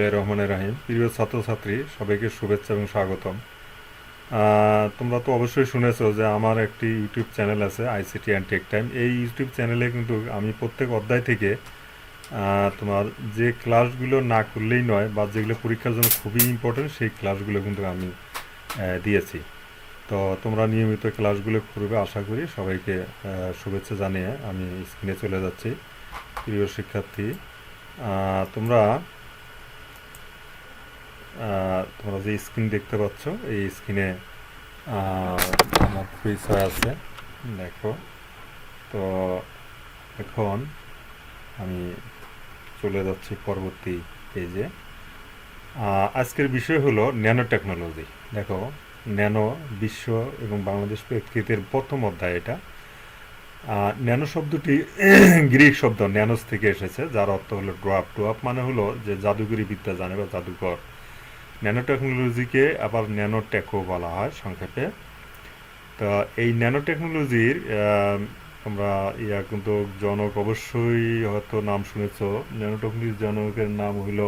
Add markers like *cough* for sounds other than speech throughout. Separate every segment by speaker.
Speaker 1: বিসমিল্লাহ রহমানের রাহিম। প্রিয় ছাত্রছাত্রী, সবাইকে শুভেচ্ছা এবং স্বাগতম। তোমরা তো অবশ্যই শুনেছো যে আমার একটি ইউটিউব চ্যানেল আছে, আইসিটি অ্যান্ড টেক টাইম। এই ইউটিউব চ্যানেলে কিন্তু আমি প্রত্যেক অধ্যায় থেকে তোমার যে ক্লাসগুলো না করলেই নয় বা যেগুলো পরীক্ষার জন্য খুবই ইম্পর্টেন্ট সেই ক্লাসগুলো কিন্তু আমি দিয়েছি। তো তোমরা নিয়মিত ক্লাসগুলো করবে আশা করি। সবাইকে শুভেচ্ছা জানিয়ে আমি স্ক্রিনে চলে যাচ্ছি। প্রিয় শিক্ষার্থী তোমরা তোমরা যে স্ক্রিন দেখতে পাচ্ছ, এই স্ক্রিনে আমার পরিচয় আছে। দেখো। তো এখন আমি চলে যাচ্ছি পরবর্তী পেজে আজকের বিষয় হলো ন্যানো টেকনোলজি দেখো ন্যানো বিশ্ব এবং বাংলাদেশ প্রেক্ষিতের প্রথম অধ্যায় এটা। ন্যানো শব্দটি *clears throat* গ্রিক শব্দ ন্যানোস থেকে এসেছে, যার অর্থ হলো ড্রপ ড্রপ মানে হলো যে জাদুগরি বিদ্যা জানে বা জাদুকর। ন্যানো টেকনোলজিকে আবার ন্যানো বলা হয় সংক্ষেপে। তো এই ন্যানো টেকনোলজির তোমরা ইয়া কিন্তু জনক অবশ্যই হয়তো নাম শুনেছ। ন্যানো টেকনোলজির জনকের নাম হইল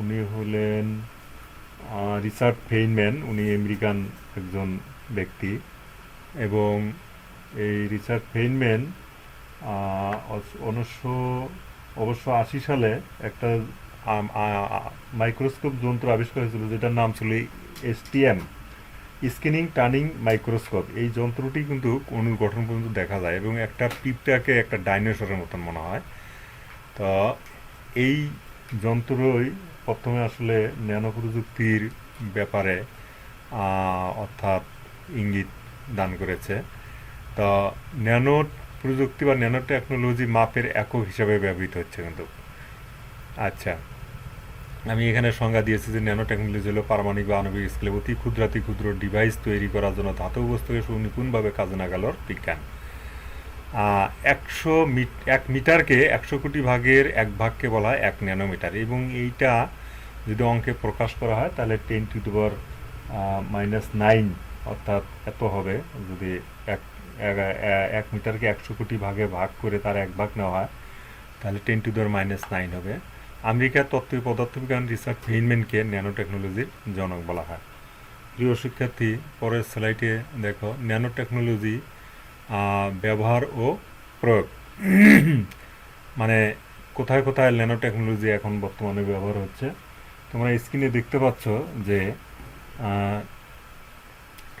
Speaker 1: উনি হলেন রিচার্ড ফেইনম্যান। উনি আমেরিকান একজন ব্যক্তি এবং এই রিচার্ড ফেইনম্যান উনিশশো, অবশ্য আশি সালে একটা মাইক্রোস্কোপ যন্ত্র আবিষ্কার হয়েছিল, যেটার নাম ছিল এসটিএম স্ক্যানিং টার্নিং মাইক্রোস্কোপ এই যন্ত্রটি কিন্তু অণুর গঠন পর্যন্ত দেখা যায় এবং একটা পিঁপড়াকে একটা ডাইনোসরের মতন মনে হয়। তো এই যন্ত্রই প্রথমে আসলে ন্যানো প্রযুক্তির ব্যাপারে অর্থাৎ ইঙ্গিত দান করেছে। তো ন্যানো প্রযুক্তি বা ন্যানো টেকনোলজি মাপের একক হিসাবে ব্যবহৃত হচ্ছে কিন্তু। আচ্ছা। আমি এখানে সংজ্ঞা দিয়েছি যে ন্যানো টেকনোলজি হলো পারমাণবিক বা আণবিক স্কেলে অতি ক্ষুদ্রাতি ক্ষুদ্র ডিভাইস তৈরি করার জন্য ধাতব বস্তুকে সুনিপুণভাবে কাজে লাগানোর বিজ্ঞান। একশো এক মিটারকে একশো কোটি ভাগের এক ভাগকে বলা হয় এক ন্যানোমিটার এবং এইটা যদি অঙ্কে প্রকাশ করা হয় তাহলে টেন টু দুবার মাইনাস নাইন অর্থাৎ এত হবে। যদি এক, এক- মিটারকে একশো কোটি ভাগে ভাগ করে তার এক ভাগ নেওয়া হয়, তাহলে টেন টু দেওয়ার মাইনাস নাইন হবে। আমেরিকার তত্ত্ব পদার্থবিজ্ঞান রিসার্চ ফেইনম্যানকে ন্যানো টেকনোলজির জনক বলা হয়। প্রিয় শিক্ষার্থী, পরের স্লাইডে দেখো ন্যানো টেকনোলজি ব্যবহার ও প্রয়োগ। মানে কোথায় কোথায় ন্যানো টেকনোলজি এখন বর্তমানে ব্যবহার হচ্ছে? তোমরা স্ক্রিনে দেখতে পাচ্ছ যে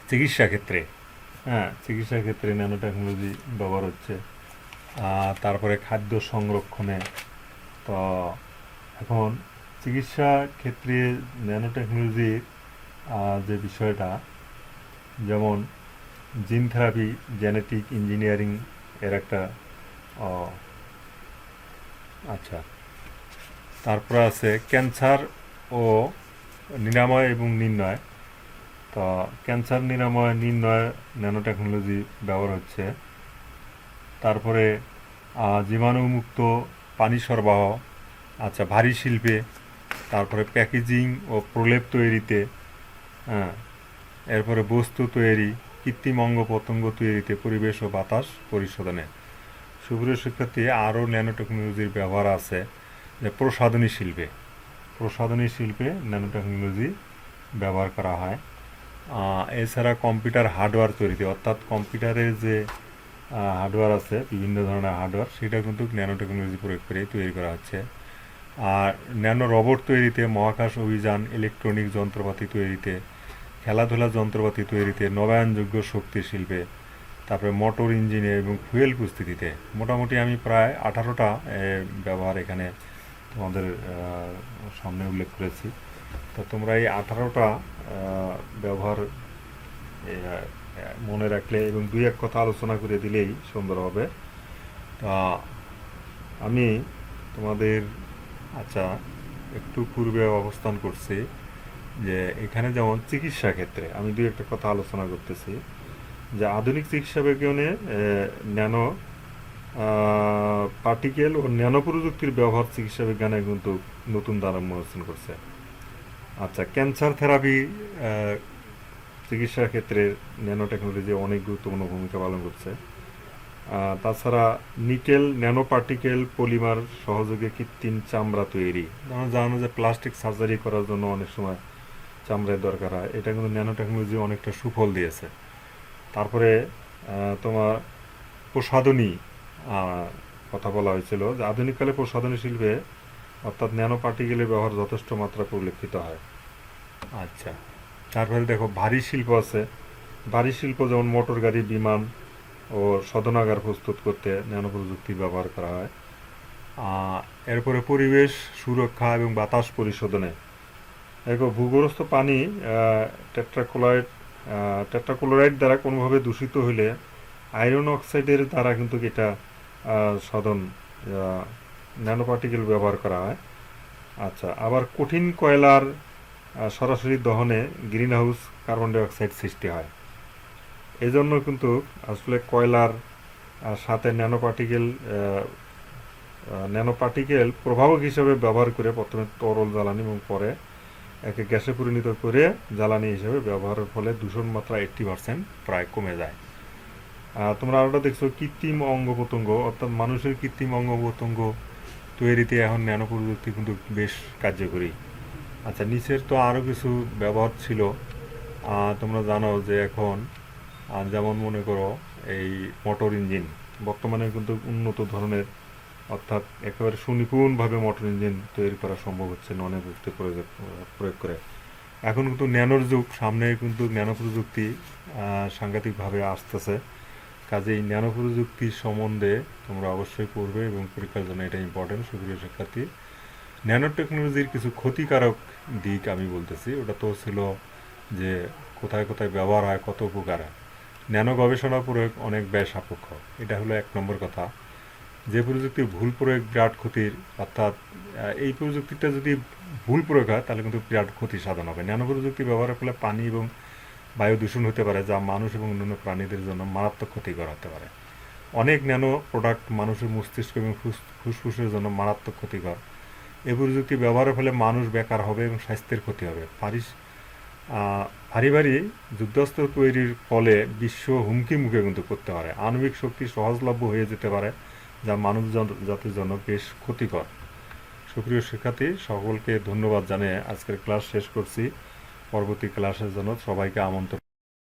Speaker 1: চিকিৎসা ক্ষেত্রে হ্যাঁ চিকিৎসা ক্ষেত্রে ন্যানো টেকনোলজি ব্যবহার হচ্ছে। তারপরে খাদ্য সংরক্ষণে তো এখন চিকিৎসা ক্ষেত্রে ন্যানো টেকনোলজির যে বিষয়টা, যেমন জিন থেরাপি জেনেটিক ইঞ্জিনিয়ারিং এর একটা আচ্ছা। তারপর আছে ক্যান্সার ও নিরাময় এবং নির্ণয়। তো ক্যান্সার নিরাময়, নির্ণয় ন্যানো টেকনোলজি ব্যবহার হচ্ছে। তারপরে জীবাণুমুক্ত পানি সরবরাহ আচ্ছা ভারী শিল্পে, তারপরে প্যাকেজিং ও প্রলেপ তৈরিতে হ্যাঁ এরপরে বস্তু তৈরি, কৃত্রিম অঙ্গ প্রত্যঙ্গ তৈরিতে পরিবেশ ও বাতাস পরিশোধনে। সুপ্রিয় শিক্ষার্থী, আরও ন্যানো টেকনোলজির ব্যবহার আছে, যে প্রসাধনী শিল্পে। প্রসাধনী শিল্পে ন্যানো টেকনোলজি ব্যবহার করা হয়। এছাড়া কম্পিউটার হার্ডওয়্যার তৈরিতে, অর্থাৎ কম্পিউটারের যে হার্ডওয়্যার আছে, বিভিন্ন ধরনের হার্ডওয়্যার, সেটা কিন্তু ন্যানো টেকনোলজি প্রয়োগ করে তৈরি করা হচ্ছে। আর ন্যানো রোবট তৈরিতে মহাকাশ অভিযান, ইলেকট্রনিক যন্ত্রপাতি তৈরিতে, খেলাধুলা যন্ত্রপাতি তৈরিতে, নবায়নযোগ্য শক্তি শিল্পে, তারপরে মোটর ইঞ্জিনে এবং ফুয়েল প্রস্তুতিতে। মোটামুটি আমি প্রায় আঠারোটা ব্যবহার এখানে তোমাদের সামনে উল্লেখ করেছি। তো তোমরা এই আঠারোটা ব্যবহার মনে রাখলে এবং দুই এক কথা আলোচনা করে দিলেই সুন্দর হবে। তা আমি তোমাদের আচ্ছা একটু পূর্বে অবস্থান করছি যে এখানে যেমন চিকিৎসা ক্ষেত্রে আমি দুই একটা কথা আলোচনা করতেছি। যে আধুনিক চিকিৎসা বিজ্ঞানে ন্যানো পার্টিকেল ও ন্যানো প্রযুক্তির ব্যবহার চিকিৎসা বিজ্ঞানে কিন্তু নতুন দ্বারা উন্মোচন করছে। আচ্ছা ক্যান্সার থেরাপি চিকিৎসার ক্ষেত্রে ন্যানো টেকনোলজি অনেক গুরুত্বপূর্ণ ভূমিকা পালন করছে। তাছাড়া নিকেল ন্যানো পার্টিকেল পলিমার সহযোগে কৃত্রিম চামড়া তৈরি। আমরা জানো যে প্লাস্টিক সার্জারি করার জন্য অনেক সময় চামড়ার দরকার হয়। এটা কিন্তু ন্যানো টেকনোলজি অনেকটা সুফল দিয়েছে। তারপরে তোমার প্রসাধনী কথা বলা হয়েছিল যে আধুনিককালে প্রসাধনী শিল্পে অর্থাৎ ন্যানো পার্টিকেলের ব্যবহার যথেষ্ট মাত্রা পরিলক্ষিত হয়। আচ্ছা তারপরে দেখো, ভারী শিল্প আছে। ভারী শিল্প যেমন মোটর গাড়ি বিমান ও শোধনাগার প্রস্তুত করতে ন্যানো প্রযুক্তি ব্যবহার করা হয়। এরপরে পরিবেশ সুরক্ষা এবং বাতাস পরিশোধনে। এরপর ভূগর্ভস্থ পানি টেট্রাক্লোরাইড টেট্রাক্লোরাইড দ্বারা কোনোভাবে দূষিত হলে আয়রন অক্সাইডের দ্বারা কিন্তু এটা শোধন ন্যানো পার্টিকেল ব্যবহার করা হয়। আচ্ছা আবার কঠিন কয়লার সরাসরি দহনে greenhouse carbon dioxide সৃষ্টি হয়। এজন্য কিন্তু আসলে কয়লার সাথে ন্যানো পার্টিকেল ন্যানো পার্টিকেল প্রভাবক হিসেবে ব্যবহার করে প্রথমে তরল জ্বালানি এবং পরে একে গ্যাসে পরিণত করে জ্বালানি হিসেবে ব্যবহারের ফলে দূষণ মাত্রা এইট্টি পার্সেন্ট প্রায় কমে যায়। তোমরা আরেকটা দেখছ, কৃত্রিম অঙ্গ প্রত্যঙ্গ, অর্থাৎ মানুষের কৃত্রিম অঙ্গ প্রত্যঙ্গ তৈরিতে এখন ন্যানো প্রযুক্তি কিন্তু বেশ কার্যকরী। আচ্ছা নিচের তো আরও কিছু ব্যবহার ছিল। তোমরা জানো যে এখন আহ, যেমন মনে করো এই মোটর ইঞ্জিন বর্তমানে কিন্তু উন্নত ধরনের অর্থাৎ একেবারে সুনিপুণভাবে মোটর ইঞ্জিন তৈরি করা সম্ভব হচ্ছে ননে প্রযুক্তি প্রয়োগ করে। এখন কিন্তু ন্যানোর যুগ সামনে কিন্তু ন্যানো প্রযুক্তি সাংঘাতিকভাবে আসতেছে। কাজেই ন্যানো প্রযুক্তির সম্বন্ধে তোমরা অবশ্যই পড়বে এবং পরীক্ষার জন্য এটা ইম্পর্টেন্ট সুপ্রিয় শিক্ষার্থী। ন্যানো টেকনোলজির কিছু ক্ষতিকারক দিক আমি বলতেছি। ওটা তো ছিল যে কোথায় কোথায় ব্যবহার হয় কত উপকার। হয় ন্যানো গবেষণা প্রয়োগ অনেক ব্যয় সাপেক্ষ। এটা হলো এক নম্বর কথা। যে প্রযুক্তির ভুল প্রয়োগ বিরাট ক্ষতির, অর্থাৎ এই প্রযুক্তিটা যদি ভুল প্রয়োগ হয়, তাহলে কিন্তু বিরাট ক্ষতি সাধন হবে। ন্যানো প্রযুক্তি ব্যবহারের ফলে পানি এবং বায়ু দূষণ হতে পারে, যা মানুষ এবং অন্যান্য প্রাণীদের জন্য মারাত্মক ক্ষতিকর হতে পারে। অনেক ন্যানো প্রোডাক্ট মানুষের মস্তিষ্ক এবং ফুস- ফুসফুসের জন্য মারাত্মক ক্ষতিকর। এই প্রযুক্তি ব্যবহারের ফলে মানুষ বেকার হবে এবং স্বাস্থ্যের ক্ষতি হবে। পারিস ভারী যুদ্ধাস্ত্র তৈরির ফলে বিশ্ব হুমকি মুখে কিন্তু করতে পারে। আণবিক শক্তি সহজলভ্য হয়ে যেতে পারে, যা মানব জাতির জন্য বেশ ক্ষতিকর। সুপ্রিয় শিক্ষার্থী, সকলকে ধন্যবাদ জানিয়ে আজকের ক্লাস শেষ করছি। পরবর্তী ক্লাসের জন্য সবাইকে আমন্ত্রণ।